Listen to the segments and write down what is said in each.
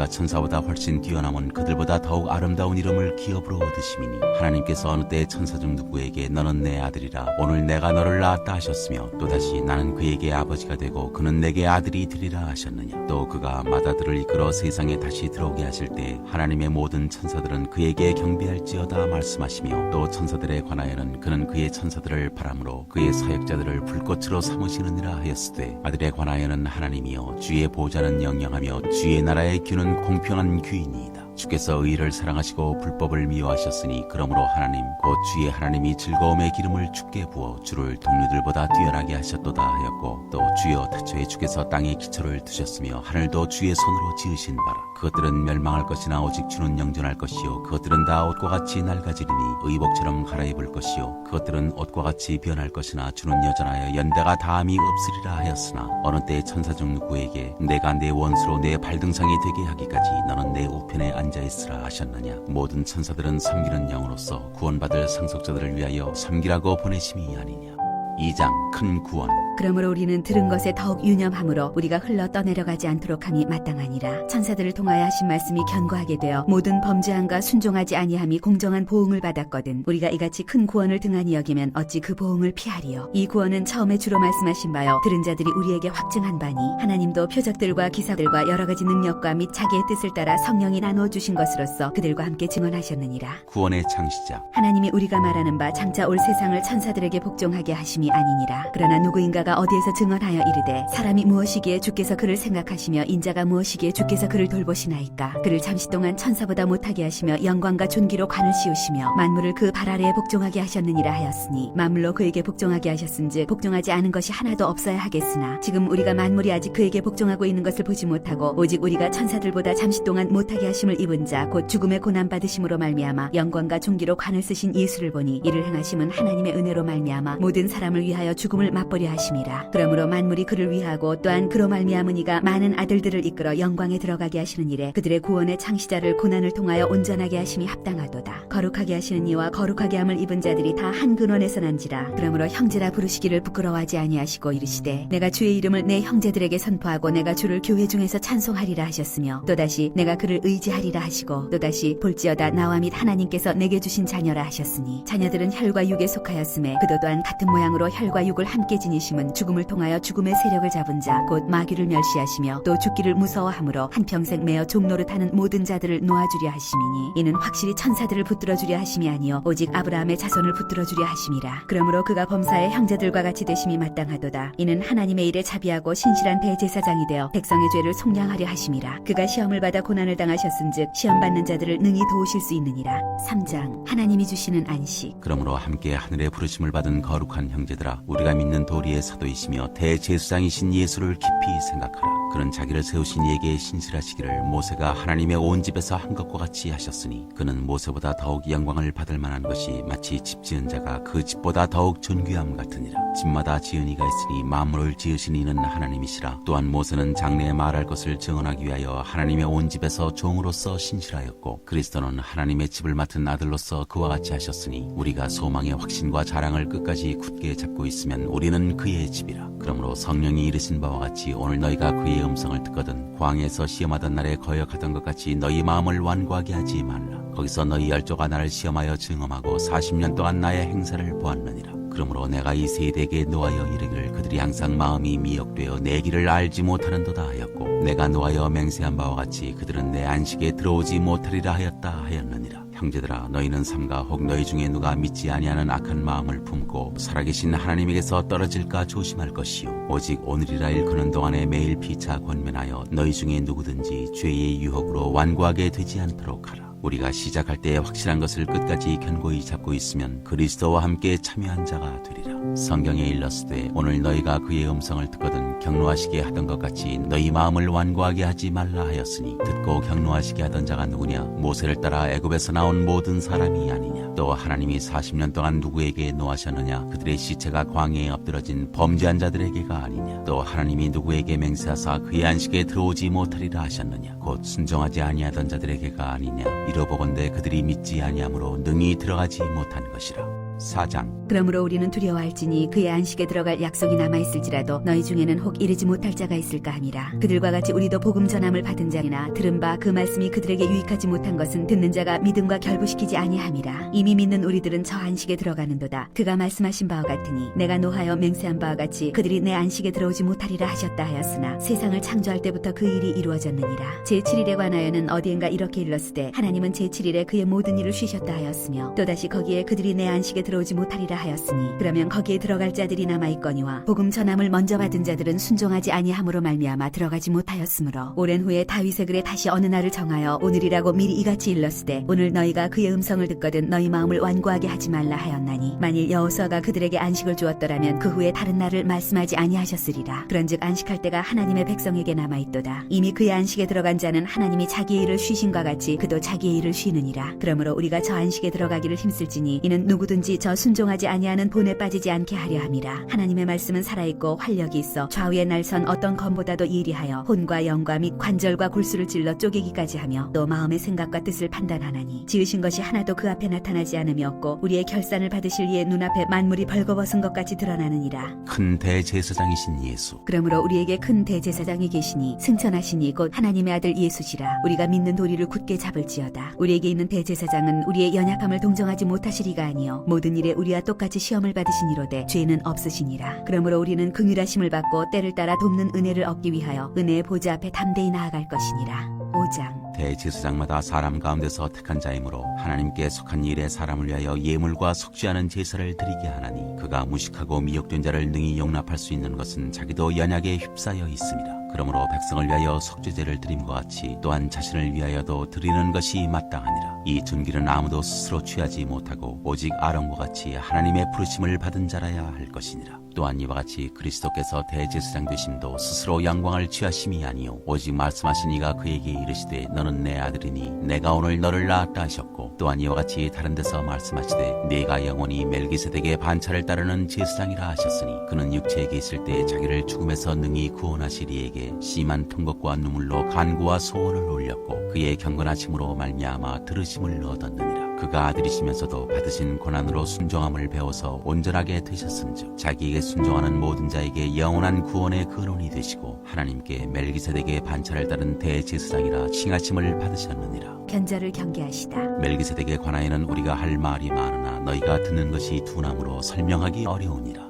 그가 천사보다 훨씬 뛰어남은 그들보다 더욱 아름다운 이름을 기업으로 얻으시미니 하나님께서 어느 때 천사 중 누구에게 너는 내 아들이라 오늘 내가 너를 낳았다 하셨으며 또다시 나는 그에게 아버지가 되고 그는 내게 아들이 되리라 하셨느냐? 또 그가 마다들을 이끌어 세상에 다시 들어오게 하실 때 하나님의 모든 천사들은 그에게 경배할지어다 말씀하시며 또 천사들에 관하여는 그는 그의 천사들을 바람으로 그의 사역자들을 불꽃으로 삼으시느니라 하였으되 아들에 관하여는 하나님이여 주의 보좌는 영영하며 주의 나라의 규는 공평한 규이니이다. 주께서 의를 사랑하시고 불법을 미워하셨으니 그러므로 하나님 곧 주의 하나님이 즐거움의 기름을 주께 부어 주를 동료들보다 뛰어나게 하셨도다 하였고 또 주여 태초에 주께서 땅에 기초를 두셨으며 하늘도 주의 손으로 지으신 바라. 그것들은 멸망할 것이나 오직 주는 영존할 것이요 그것들은 다 옷과 같이 낡아지리니 의복처럼 갈아입을 것이요 그것들은 옷과 같이 변할 것이나 주는 여전하여 연대가 다함이 없으리라 하였으나 어느 때 천사 중 누구에게 내가 내 원수로 내 발등상이 되게 하기까지 너는 내 우편에 앉아 있으라 하셨느냐? 모든 천사들은 섬기는 영으로서 구원받을 상속자들을 위하여 섬기라고 보내심이 아니냐? 2장 큰 구원 그러므로 우리는 들은 것에 더욱 유념함으로 우리가 흘러 떠내려가지 않도록 함이 마땅하니라. 천사들을 통하여 하신 말씀이 견고하게 되어 모든 범죄함과 순종하지 아니함이 공정한 보응을 받았거든. 우리가 이같이 큰 구원을 등한히 여기면 어찌 그 보응을 피하리요. 이 구원은 처음에 주로 말씀하신 바요. 들은 자들이 우리에게 확증한 바니 하나님도 표적들과 기사들과 여러 가지 능력과 및 자기의 뜻을 따라 성령이 나누어 주신 것으로서 그들과 함께 증언하셨느니라. 구원의 창시자 하나님이 우리가 말하는 바 장차 올 세상을 천사들에게 복종하게 하심이 아니니라. 그러나 누구인가가 어디에서 증언하여 이르되 사람이 무엇이기에 주께서 그를 생각하시며 인자가 무엇이기에 주께서 그를 돌보시나이까. 그를 잠시 동안 천사보다 못하게 하시며 영광과 존귀로 관을 씌우시며 만물을 그 발 아래에 복종하게 하셨느니라 하였으니 만물로 그에게 복종하게 하셨은즉 복종하지 않은 것이 하나도 없어야 하겠으나 지금 우리가 만물이 아직 그에게 복종하고 있는 것을 보지 못하고 오직 우리가 천사들보다 잠시 동안 못하게 하심을 입은 자 곧 죽음의 고난 받으심으로 말미암아 영광과 존귀로 관을 쓰신 예수를 보니 이를 행하심은 하나님의 은혜로 말미암아 모든 사람을 위하여 죽음을 맛보려 하 심이라 그러므로 만물이 그를 위하고 또한 그로 말미암은 이가 많은 아들들을 이끌어 영광에 들어가게 하시는 일에 그들의 구원의 창시자를 고난을 통하여 온전하게 하심이 합당하도다. 거룩하게 하시는 이와 거룩하게 함을 입은 자들이 다 한 근원에서 난지라. 그러므로 형제라 부르시기를 부끄러워하지 아니하시고 이르시되 내가 주의 이름을 내 형제들에게 선포하고 내가 주를 교회 중에서 찬송하리라 하셨으며 또다시 내가 그를 의지하리라 하시고 또다시 볼지어다 나와 및 하나님께서 내게 주신 자녀라 하셨으니 자녀들은 혈과 육에 속하였음에 그도 또한 같은 모양으로 혈과 육을 함께 지니심 은 죽음을 통하여 죽음의 세력을 잡은 자 곧 마귀를 멸시하시며 또 죽기를 무서워함으로 한평생 매어 종노릇하는 모든 자들을 놓아주려 하심이니 이는 확실히 천사들을 붙들어 주려 하심이 아니요 오직 아브라함의 자손을 붙들어 주려 하심이라. 그러므로 그가 범사의 형제들과 같이 되심이 마땅하도다. 이는 하나님의 일에 자비하고 신실한 대제사장이 되어 백성의 죄를 속량하려 하심이라. 그가 시험을 받아 고난을 당하셨은즉 시험 받는 자들을 능히 도우실 수 있느니라. 3장 하나님이 주시는 안식. 그러므로 함께 하늘의 부르심을 받은 거룩한 형제들아 우리가 믿는 도리의 사도이시며 대제수장이신 예수를 깊이 생각하라 그는 자기를 세우신 이에게 신실하시기를 모세가 하나님의 온 집에서 한 것과 같이 하셨으니 그는 모세보다 더욱 영광을 받을 만한 것이 마치 집 지은 자가 그 집보다 더욱 존귀함 같으니라. 집마다 지은 이가 있으니 만물을 지으신 이는 하나님이시라. 또한 모세는 장래에 말할 것을 증언하기 위하여 하나님의 온 집에서 종으로서 신실하였고 그리스도는 하나님의 집을 맡은 아들로서 그와 같이 하셨으니 우리가 소망의 확신과 자랑을 끝까지 굳게 잡고 있으면 우리는 그의 집이라. 그러므로 성령이 이르신 바와 같이 오늘 너희가 그의 음성을 듣거든 광에서 시험하던 날에 거역하던 것 같이 너희 마음을 완고하게 하지 말라. 거기서 너희 열조가 나를 시험하여 증험하고 40년 동안 나의 행사를 보았느니라. 그러므로 내가 이 세대에게 노하여 이르기를 그들이 항상 마음이 미혹되어 내 길을 알지 못하는도다 하였고 내가 노하여 맹세한 바와 같이 그들은 내 안식에 들어오지 못하리라 하였다 하였느니라 형제들아 너희는 삼가 혹 너희 중에 누가 믿지 아니하는 악한 마음을 품고 살아계신 하나님에게서 떨어질까 조심할 것이요 오직 오늘이라 일컫는 동안에 매일 피차 권면하여 너희 중에 누구든지 죄의 유혹으로 완고하게 되지 않도록 하라 우리가 시작할 때 확실한 것을 끝까지 견고히 잡고 있으면 그리스도와 함께 참여한 자가 되리라. 성경에 일렀으되 오늘 너희가 그의 음성을 듣거든 경노하시게 하던 것 같이 너희 마음을 완고하게 하지 말라 하였으니 듣고 경노하시게 하던 자가 누구냐? 모세를 따라 애굽에서 나온 모든 사람이 아니냐? 또 하나님이 40년 동안 누구에게 노하셨느냐? 그들의 시체가 광야에 엎드러진 범죄한 자들에게가 아니냐? 또 하나님이 누구에게 맹세하사 그의 안식에 들어오지 못하리라 하셨느냐? 곧 순종하지 아니하던 자들에게가 아니냐? 이러보건대 그들이 믿지 아니하므로 능히 들어가지 못한 것이라 4장. 그러므로 우리는 두려워할지니 그의 안식에 들어갈 약속이 남아있을지라도 너희 중에는 혹 이르지 못할 자가 있을까 함이라. 그들과 같이 우리도 복음 전함을 받은 자이나 들은 바 그 말씀이 그들에게 유익하지 못한 것은 듣는 자가 믿음과 결부시키지 아니함이라. 이미 믿는 우리들은 저 안식에 들어가는도다. 그가 말씀하신 바와 같으니 내가 노하여 맹세한 바와 같이 그들이 내 안식에 들어오지 못하리라 하셨다 하였으나 세상을 창조할 때부터 그 일이 이루어졌느니라. 제7일에 관하여는 어디엔가 이렇게 일렀으되 하나님은 제7일에 그의 모든 일을 쉬셨다 하였으며 또다시 거기에 그들이 내 안식에 들어오지 못하리라 하였으니 그러면 거기에 들어갈 자들이 남아 있거니와 복음 전함을 먼저 받은 자들은 순종하지 아니함으로 말미암아 들어가지 못하였으므로 오랜 후에 다윗의 글에 다시 어느 날을 정하여 오늘이라고 미리 이같이 일렀으되 오늘 너희가 그의 음성을 듣거든 너희 마음을 완고하게 하지 말라 하였나니 만일 여호수아가 그들에게 안식을 주었더라면 그 후에 다른 날을 말씀하지 아니하셨으리라. 그런즉 안식할 때가 하나님의 백성에게 남아 있도다. 이미 그의 안식에 들어간 자는 하나님이 자기의 일을 쉬신과 같이 그도 자기의 일을 쉬느니라. 그러므로 우리가 저 안식에 들어가기를 힘쓸지니 이는 누구든지 저 순종하지 아니하는 본에 빠지지 않게 하려 함이라. 하나님의 말씀은 살아있고 활력이 있어 좌우의 날선 어떤 검보다도 예리하여 혼과 영과 및 관절과 골수를 찔러 쪼개기까지 하며 또 마음의 생각과 뜻을 판단하나니. 지으신 것이 하나도 그 앞에 나타나지 않음이 없고 우리의 결산을 받으실 이의 눈앞에 만물이 벌거벗은 것 같이 드러나느니라. 큰 대제사장이신 예수. 그러므로 우리에게 큰 대제사장이 계시니 승천하시니 곧 하나님의 아들 예수시라. 우리가 믿는 도리를 굳게 잡을지어다. 우리에게 있는 대제사장은 우리의 연약함을 동정하지 못하시리가 아니요 모든 일에 우리와 똑같이 시험을 받으신 이로되 죄는 없으시니라. 그러므로 우리는 긍휼하심을 받고 때를 따라 돕는 은혜를 얻기 위하여 은혜의 보좌 앞에 담대히 나아갈 것이니라. 5장. 대제사장마다 사람 가운데서 택한 자이므로 하나님께 속한 일에 사람을 위하여 예물과 속죄하는 제사를 드리게 하나니 그가 무식하고 미혹된 자를 능히 용납할 수 있는 것은 자기도 연약에 휩싸여 있습니다. 그러므로 백성을 위하여 속죄제를 드림과 같이 또한 자신을 위하여도 드리는 것이 마땅하니라. 이 준기는 아무도 스스로 취하지 못하고 오직 아론과 같이 하나님의 부르심을 받은 자라야 할 것이니라. 또한 이와 같이 그리스도께서 대제사장 되심도 스스로 영광을 취하심이 아니요. 오직 말씀하신 이가 그에게 이르시되 너는 내 아들이니 내가 오늘 너를 낳았다 하셨고 또한 이와 같이 다른 데서 말씀하시되 네가 영원히 멜기세덱의 반차를 따르는 제사장이라 하셨으니 그는 육체에 있을 때 자기를 죽음에서 능히 구원하실 이에게 심한 통곡과 눈물로 간구와 소원을 올렸고 그의 경건하심으로 말미암아 들으심을 얻었느니라 그가 아들이시면서도 받으신 고난으로 순종함을 배워서 온전하게 되셨은즉 자기에게 순종하는 모든 자에게 영원한 구원의 근원이 되시고 하나님께 멜기세덱의 반차를 따른 대제사장이라 칭하심을 받으셨느니라 견자를 경계하시다 멜기세덱에 관하여는 우리가 할 말이 많으나 너희가 듣는 것이 둔함으로 설명하기 어려우니라.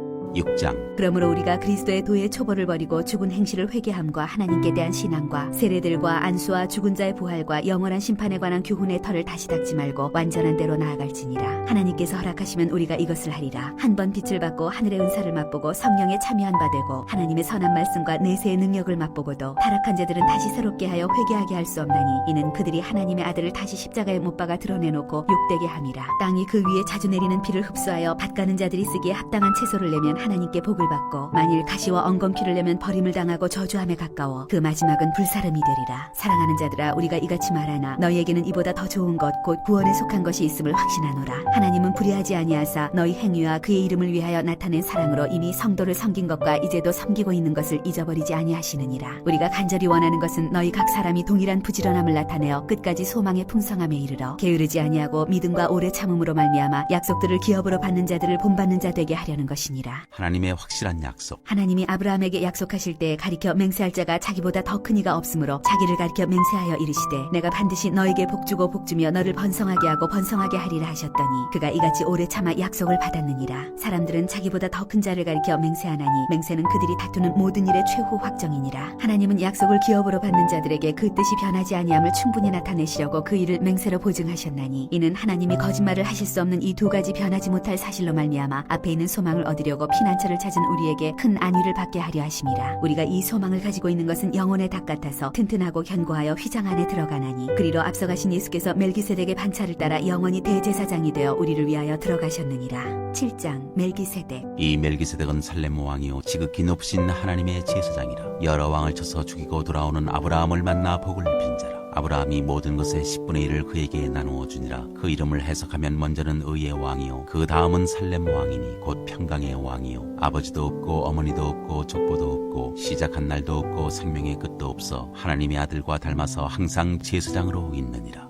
6장. 그러므로 우리가 그리스도의 도의 초보를 버리고 죽은 행실을 회개함과 하나님께 대한 신앙과 세례들과 안수와 죽은 자의 부활과 영원한 심판에 관한 교훈의 털을 다시 닦지 말고 완전한 대로 나아갈지니라. 하나님께서 허락하시면 우리가 이것을 하리라. 한 번 빛을 받고 하늘의 은사를 맛보고 성령에 참여한 바 되고 하나님의 선한 말씀과 내세의 능력을 맛보고도 타락한 자들은 다시 새롭게 하여 회개하게 할 수 없나니 이는 그들이 하나님의 아들을 다시 십자가에 못 박아 드러내놓고 욕되게 함이라. 땅이 그 위에 자주 내리는 비를 흡수하여 밭가는 자들이 쓰기에 합당한 채소를 내면 하나님께 복을 받고 만일 가시와 엉겅퀴를 내면 버림을 당하고 저주함에 가까워 그 마지막은 불사름이 되리라. 사랑하는 자들아 우리가 이같이 말하나 너희에게는 이보다 더 좋은 것 곧 구원에 속한 것이 있음을 확신하노라. 하나님은 불의하지 아니하사 너희 행위와 그의 이름을 위하여 나타낸 사랑으로 이미 성도를 섬긴 것과 이제도 섬기고 있는 것을 잊어버리지 아니하시느니라. 우리가 간절히 원하는 것은 너희 각 사람이 동일한 부지런함을 나타내어 끝까지 소망의 풍성함에 이르러 게으르지 아니하고 믿음과 오래 참음으로 말미암아 약속들을 기업으로 받는 자들을 본받는 자 되게 하려는 것이니라 하나님의 확실한 약속. 하나님이 아브라함에게 약속하실 때 가리켜 맹세할 자가 자기보다 더 큰 이가 없으므로 자기를 가리켜 맹세하여 이르시되 내가 반드시 너에게 복주고 복주며 너를 번성하게 하고 번성하게 하리라 하셨더니 그가 이같이 오래 참아 약속을 받았느니라 사람들은 자기보다 더 큰 자를 가리켜 맹세하나니 맹세는 그들이 다투는 모든 일의 최후 확정이니라 하나님은 약속을 기업으로 받는 자들에게 그 뜻이 변하지 아니함을 충분히 나타내시려고 그 일을 맹세로 보증하셨나니 이는 하나님이 거짓말을 하실 수 없는 이 두 가지 변하지 못할 사실로 말미암아 앞에 있는 소망을 얻으려고 피난처를 찾은 우리에게 큰 안위를 받게 하려 하심이라. 우리가 이 소망을 가지고 있는 것은 영혼의 닭 같아서 튼튼하고 견고하여 휘장 안에 들어가나니. 그리로 앞서가신 예수께서 멜기세덱의 반차를 따라 영원히 대제사장이 되어 우리를 위하여 들어가셨느니라. 7장 멜기세덱. 이 멜기세덱은 살렘 왕이요 지극히 높으신 하나님의 제사장이라. 여러 왕을 쳐서 죽이고 돌아오는 아브라함을 만나 복을 빈 자라 아브라함이 모든 것의 10분의 1을 그에게 나누어 주니라. 그 이름을 해석하면 먼저는 의의 왕이요. 그 다음은 살렘 왕이니 곧 평강의 왕이요. 아버지도 없고 어머니도 없고 족보도 없고 시작한 날도 없고 생명의 끝도 없어 하나님의 아들과 닮아서 항상 제사장으로 있느니라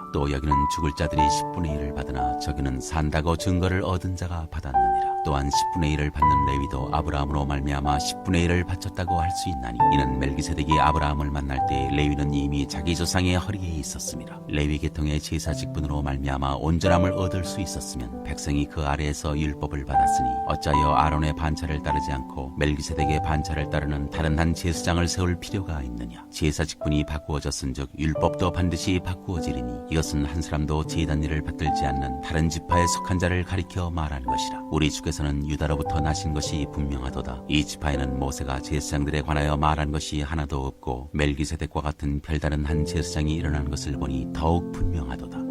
또 여기는 죽을 자들이 10분의 1을 받으나 저기는 산다고 증거를 얻은 자가 받았느니라 또한 10분의 1을 받는 레위도 아브라함으로 말미암아 10분의 1을 바쳤다고 할 수 있나니 이는 멜기세덱이 아브라함을 만날 때 레위는 이미 자기 조상의 허리에 있었습니다. 레위 계통의 제사 직분으로 말미암아 온전함을 얻을 수 있었으면 백성이 그 아래에서 율법을 받았으니 어찌하여 아론의 반차를 따르지 않고 멜기세덱의 반차를 따르는 다른 한 제사장을 세울 필요가 있느냐 제사 직분이 바꾸어졌은즉 율법도 반드시 바꾸어지리니 이것 은 한 사람도 제단 일을 받들지 않는 다른 지파에 속한 자를 가리켜 말하는 것이라. 우리 주께서는 유다로부터 나신 것이 분명하도다. 이 지파에는 모세가 제사장들에 관하여 말한 것이 하나도 없고 멜기세덱과 같은 별다른 한 제사장이 일어난 것을 보니 더욱 분명하도다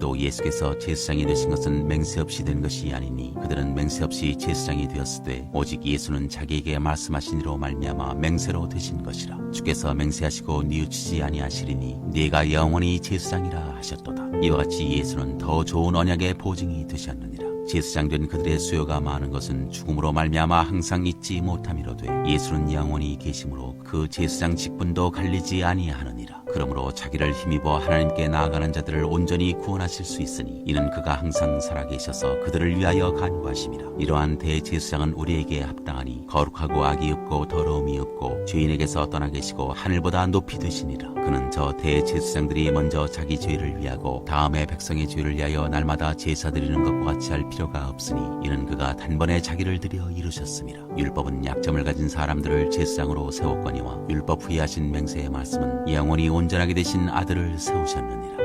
또 예수께서 제사장이 되신 것은 맹세 없이 된 것이 아니니 그들은 맹세 없이 제사장이 되었으되 오직 예수는 자기에게 말씀하신 이로 말미암아 맹세로 되신 것이라. 주께서 맹세하시고 뉘우치지 아니하시리니 네가 영원히 제사장이라 하셨도다. 이와 같이 예수는 더 좋은 언약의 보증이 되셨느니라. 제사장 된 그들의 수요가 많은 것은 죽음으로 말미암아 항상 잊지 못함이로되 예수는 영원히 계심으로 그 제사장 직분도 갈리지 아니하느니라 그러므로 자기를 힘입어 하나님께 나아가는 자들을 온전히 구원하실 수 있으니 이는 그가 항상 살아계셔서 그들을 위하여 간구하심이라 이러한 대제사장은 우리에게 합당하니 거룩하고 악이 없고 더러움이 없고 죄인에게서 떠나 계시고 하늘보다 높이 되시니라. 그는 저 대제사장들이 먼저 자기 죄를 위하고 다음에 백성의 죄를 위하여 날마다 제사 드리는 것과 같이 할 필요가 없으니 이는 그가 단번에 자기를 들여 이루셨습니다. 율법은 약점을 가진 사람들을 제사장으로 세웠거니와 율법 후에 하신 맹세의 말씀은 영원히 온 전하게 되신 아들을 세우셨느니라.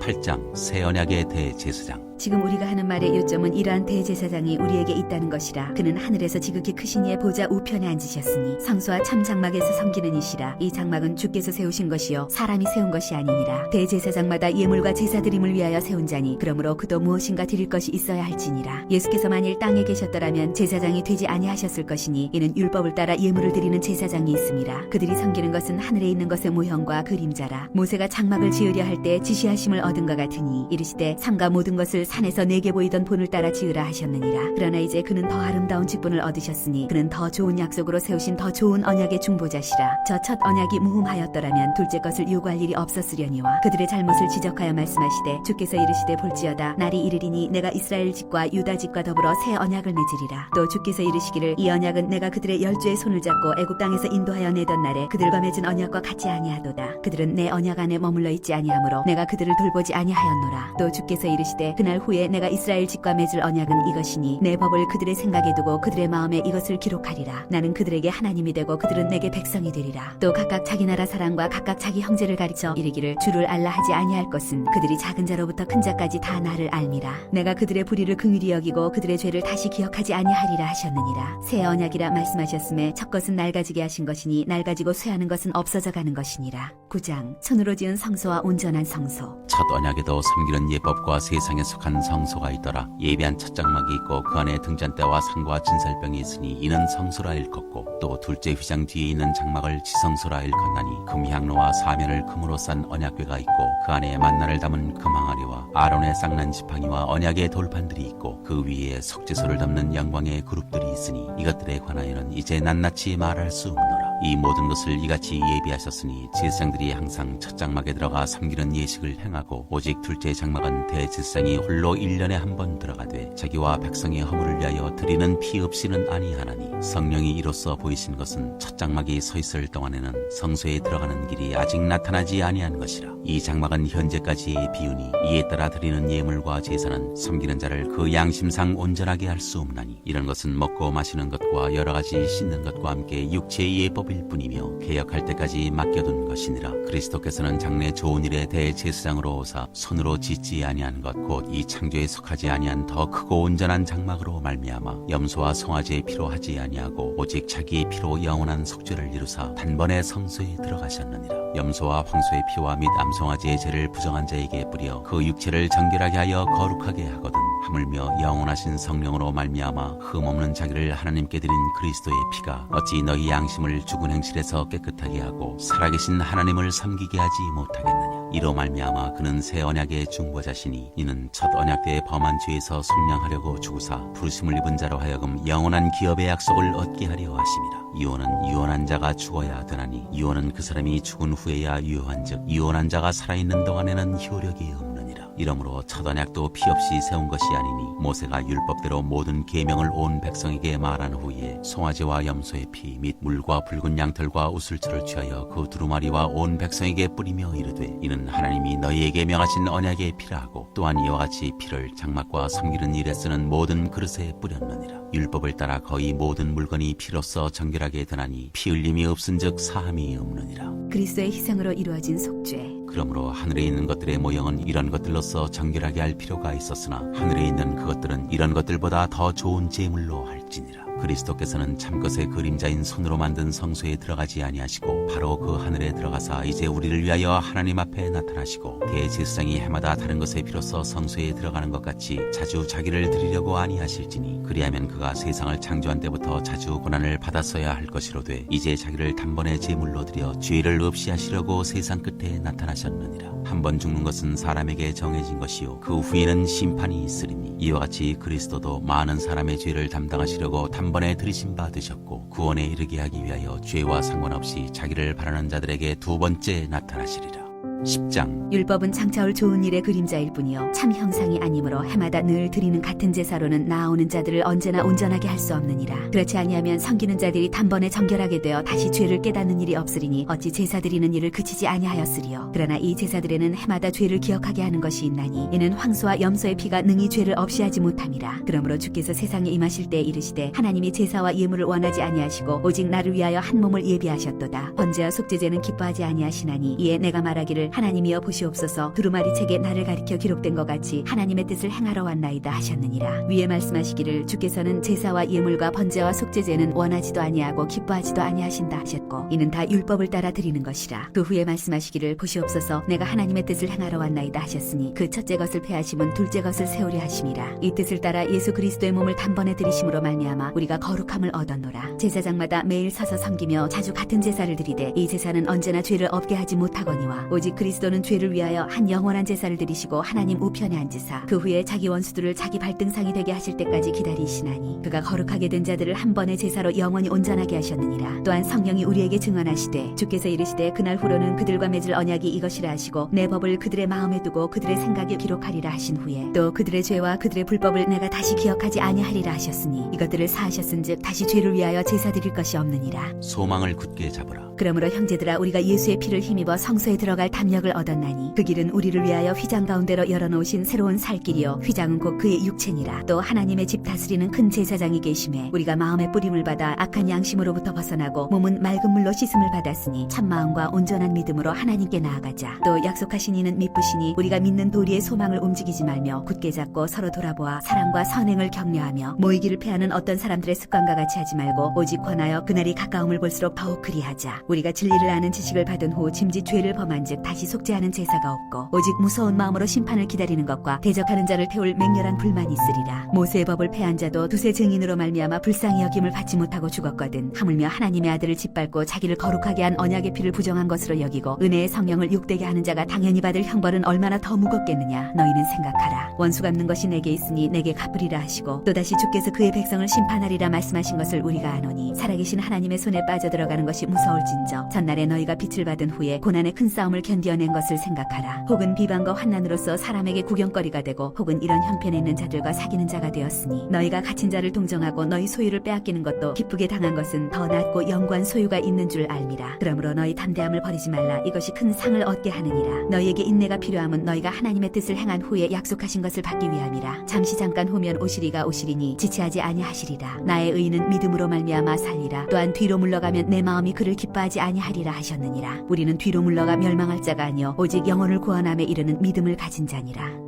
8장 새 언약의 대제사장 지금 우리가 하는 말의 요점은 이러한 대제사장이 우리에게 있다는 것이라 그는 하늘에서 지극히 크신 이의 보좌 우편에 앉으셨으니 성소와 참 장막에서 섬기는 이시라. 이 장막은 주께서 세우신 것이요 사람이 세운 것이 아니니라. 대제사장마다 예물과 제사드림을 위하여 세운 자니 그러므로 그도 무엇인가 드릴 것이 있어야 할지니라. 예수께서 만일 땅에 계셨더라면 제사장이 되지 아니하셨을 것이니 이는 율법을 따라 예물을 드리는 제사장이 있습니다. 그들이 섬기는 것은 하늘에 있는 것의 모형과 그림자라. 모세가 장막을 지으려 할 때 지시하심을 얻은 것 같으니 이르시되 삼가 모든 것을 산에서 내게 보이던 본을 따라 지으라 하셨느니라. 그러나 이제 그는 더 아름다운 직분을 얻으셨으니 그는 더 좋은 약속으로 세우신 더 좋은 언약의 중보자시라. 저 첫 언약이 무흠하였더라면 둘째 것을 요구할 일이 없었으려니와 그들의 잘못을 지적하여 말씀하시되 주께서 이르시되 볼지어다 날이 이르리니 내가 이스라엘 집과 유다 집과 더불어 새 언약을 맺으리라. 또 주께서 이르시기를 이 언약은 내가 그들의 열주의 손을 잡고 애굽 땅에서 인도하여 내던 날에 그들과 맺은 언약과 같지 아니하도다. 그들은 내 언약 안에 머물러 있지 아니하므로 내가 그들을 돌보지 아니하였노라. 또 주께서 이르시되 그날 후에 내가 이스라엘 집과 맺을 언약은 이것이니 내 법을 그들의 생각에 두고 그들의 마음에 이것을 기록하리라. 나는 그들에게 하나님이 되고 그들은 내게 백성이 되리라. 또 각각 자기 나라 사람과 각각 자기 형제를 가르쳐 이르기를 주를 알라 하지 아니할 것은 그들이 작은 자로부터 큰 자까지 다 나를 알미라. 내가 그들의 불의를 긍휼히 여기고 그들의 죄를 다시 기억하지 아니하리라 하셨느니라. 새 언약이라 말씀하셨음에 첫 것은 낡아지게 하신 것이니 낡아지고 쇠하는 것은 없어져 가는 것이니라. 9장 손으로 지은 성소와 온전한 성소. 첫 언약에도 섬기는 예법과 세상에 속한 성소가 있더라. 예비한 첫 장막이 있고 그 안에 등잔대와 상과 진설병이 있으니 이는 성소라 일컫고 또 둘째 휘장 뒤에 있는 장막을 지성소라 일컫나니 금향로와 사면을 금으로 싼 언약궤가 있고 그 안에 만나를 담은 금항아리와 아론의 쌍난 지팡이와 언약의 돌판들이 있고 그 위에 석재소를 담는 영광의 그룹들이 있으니 이것들에 관하여는 이제 낱낱이 말할 수 없노라. 이 모든 것을 이같이 예비하셨으니 제사장들이 항상 첫 장막에 들어가 섬기는 예식을 행하고 오직 둘째 장막은 대제사장이 홀로 1년에 한 번 들어가되 자기와 백성의 허물을 위하여 드리는 피 없이는 아니하나니 성령이 이로써 보이신 것은 첫 장막이 서 있을 동안에는 성소에 들어가는 길이 아직 나타나지 아니한 것이라. 이 장막은 현재까지의 비유니 이에 따라 드리는 예물과 제사는 섬기는 자를 그 양심상 온전하게 할 수 없나니 이런 것은 먹고 마시는 것과 여러 가지 씻는 것과 함께 육체의 예법 일 뿐이며 개혁할 때까지 맡겨둔 것이니라. 그리스도께서는 장래 좋은 일에 대제사장으로 오사 손으로 짓지 아니한 것 곧 이 창조에 속하지 아니한 더 크고 온전한 장막으로 말미암아 염소와 송아지의 피로 하지 아니하고 오직 자기의 피로 영원한 속죄를 이루사 단번에 성소에 들어가셨느니라. 염소와 황소의 피와 및 암송아지의 죄를 부정한 자에게 뿌려 그 육체를 정결하게 하여 거룩하게 하거든 하물며 영원하신 성령으로 말미암아 흠없는 자기를 하나님께 드린 그리스도의 피가 어찌 너희 양심을 죽은 행실에서 깨끗하게 하고 살아계신 하나님을 섬기게 하지 못하겠느냐? 이로 말미암아 그는 새 언약의 중보자시니 이는 첫 언약 때의 범한 죄에서 속량하려고 죽으사 부르심을 입은 자로 하여금 영원한 기업의 약속을 얻게 하려 하심이라. 이혼은 유언한 자가 죽어야 되나니 이혼은 그 사람이 죽은 후에야 유효한즉 이혼한 자가 살아있는 동안에는 효력이 없느니라 이러므로 첫 언약도 피 없이 세운 것이 아니니 모세가 율법대로 모든 계명을 온 백성에게 말한 후에 송아지와 염소의 피 및 물과 붉은 양털과 우슬초를 취하여 그 두루마리와 온 백성에게 뿌리며 이르되 이는 하나님이 너희에게 명하신 언약의 피라 하고 또한 이와 같이 피를 장막과 섬기는 일에 쓰는 모든 그릇에 뿌렸느니라 율법을 따라 거의 모든 물건이 피로써 정결하게 되나니 피 흘림이 없은즉 사함이 없느니라 그리스도의 희생으로 이루어진 속죄 그러므로 하늘에 있는 것들의 모형은 이런 것들로서 정결하게 할 필요가 있었으나 하늘에 있는 그것들은 이런 것들보다 더 좋은 제물로 할지니라. 그리스도께서는 참것의 그림자인 손으로 만든 성소에 들어가지 아니하시고 바로 그 하늘에 들어가사 이제 우리를 위하여 하나님 앞에 나타나시고 대제사장이 해마다 다른 것에 비로소 성소에 들어가는 것 같이 자주 자기를 드리려고 아니하실지니 그리하면 그가 세상을 창조한 때부터 자주 고난을 받았어야 할 것이로되 이제 자기를 단번에 제물로 드려 죄를 없이 하시려고 세상 끝에 나타나셨느니라. 한 번 죽는 것은 사람에게 정해진 것이요 그 후에는 심판이 있으리니 이와 같이 그리스도도 많은 사람의 죄를 담당하시려고 단번 에 들이신 바 되셨고 구원에 이르게 하기 위하여 죄와 상관없이 자기를 바라는 자들에게 두 번째 나타나시리라 10장. 율법은 장차올 좋은 일의 그림자일 뿐이요. 참 형상이 아니므로 해마다 늘 드리는 같은 제사로는 나아오는 자들을 언제나 온전하게 할 수 없느니라. 그렇지 아니하면 섬기는 자들이 단번에 정결하게 되어 다시 죄를 깨닫는 일이 없으리니 어찌 제사 드리는 일을 그치지 아니하였으리요. 그러나 이 제사들에는 해마다 죄를 기억하게 하는 것이 있나니 이는 황소와 염소의 피가 능히 죄를 없이 하지 못함이라. 그러므로 주께서 세상에 임하실 때 이르시되 하나님이 제사와 예물을 원하지 아니하시고 오직 나를 위하여 한 몸을 예비하셨도다. 번제와 속죄제는 기뻐하지 아니하시나니 이에 내가 말하기를 하나님이여 보시옵소서. 두루마리 책에 나를 가리켜 기록된 것 같이 하나님의 뜻을 행하러 왔나이다 하셨느니라. 위에 말씀하시기를 주께서는 제사와 예물과 번제와 속죄제는 원하지도 아니하고 기뻐하지도 아니하신다 하셨고 이는 다 율법을 따라 드리는 것이라. 그 후에 말씀하시기를 보시옵소서. 내가 하나님의 뜻을 행하러 왔나이다 하셨으니 그 첫째 것을 패하심은 둘째 것을 세우려 하심이라. 이 뜻을 따라 예수 그리스도의 몸을 단번에 드리심으로 말미암아 우리가 거룩함을 얻었노라. 제사장마다 매일 서서 섬기며 자주 같은 제사를 드리되 이 제사는 언제나 죄를 없게 하지 못하거니와 오직 그 리스도는 죄를 위하여 한 영원한 제사를 드리시고 하나님 우편에 앉으사 그 후에 자기 원수들을 자기 발등상이 되게 하실 때까지 기다리시나니 그가 거룩하게 된 자들을 한 번의 제사로 영원히 온전하게 하셨느니라. 또한 성령이 우리에게 증언하시되 주께서 이르시되 그날 후로는 그들과 맺을 언약이 이것이라 하시고 내 법을 그들의 마음에 두고 그들의 생각에 기록하리라 하신 후에 또 그들의 죄와 그들의 불법을 내가 다시 기억하지 아니하리라 하셨으니 이것들을 사하셨은즉 다시 죄를 위하여 제사 드릴 것이 없느니라. 소망을 굳게 잡으라 그러므로 형제들아 우리가 예수의 피를 힘입어 성소에 들어갈 담력을 얻었나니 그 길은 우리를 위하여 휘장 가운데로 열어놓으신 새로운 살 길이요. 휘장은 곧 그의 육체니라. 또 하나님의 집 다스리는 큰 제사장이 계심에 우리가 마음의 뿌림을 받아 악한 양심으로부터 벗어나고 몸은 맑은 물로 씻음을 받았으니 참 마음과 온전한 믿음으로 하나님께 나아가자. 또 약속하신 이는 믿으시니 우리가 믿는 도리의 소망을 움직이지 말며 굳게 잡고 서로 돌아보아 사랑과 선행을 격려하며 모이기를 패하는 어떤 사람들의 습관과 같이 하지 말고 오직 권하여 그날이 가까움을 볼수록 더욱 그리하자 우리가 진리를 아는 지식을 받은 후 짐짓 죄를 범한즉 다시 속죄하는 제사가 없고 오직 무서운 마음으로 심판을 기다리는 것과 대적하는 자를 태울 맹렬한 불만이 있으리라. 모세의 법을 패한 자도 두세 증인으로 말미암아 불쌍히 여김을 받지 못하고 죽었거든 하물며 하나님의 아들을 짓밟고 자기를 거룩하게 한 언약의 피를 부정한 것으로 여기고 은혜의 성령을 욕되게 하는 자가 당연히 받을 형벌은 얼마나 더 무겁겠느냐. 너희는 생각하라. 원수 갚는 것이 내게 있으니 내게 갚으리라 하시고 또다시 주께서 그의 백성을 심판하리라 말씀하신 것을 우리가 아노니 살아계신 하나님의 손에 빠져들어가는 것이 무서울 진저 전날에 너희가 빛을 받은 후에 고난의 큰 싸움을 견디어낸 것을 생각하라. 혹은 비방과 환난으로서 사람에게 구경거리가 되고 혹은 이런 형편에 있는 자들과 사귀는 자가 되었으니 너희가 갇힌 자를 동정하고 너희 소유를 빼앗기는 것도 기쁘게 당한 것은 더 낫고 영구한 소유가 있는 줄 알미라. 그러므로 너희 담대함을 버리지 말라. 이것이 큰 상을 얻게 하느니라. 너희에게 인내가 필요함은 너희가 하나님의 뜻을 행한 후에 약속하신 것을 받기 위함이라. 잠시 잠깐 후면 오시리가 오시리니 지체하지 아니하시리라. 나의 의인은 믿음으로 말미암아 살리라. 또한 뒤로 물러가면 내 마음이 그를 기뻐 하지 아니하리라 하셨느니라. 우리는 뒤로 물러가 멸망할 자가 아니요 오직 영혼을 구원함에 이르는 믿음을 가진 자니라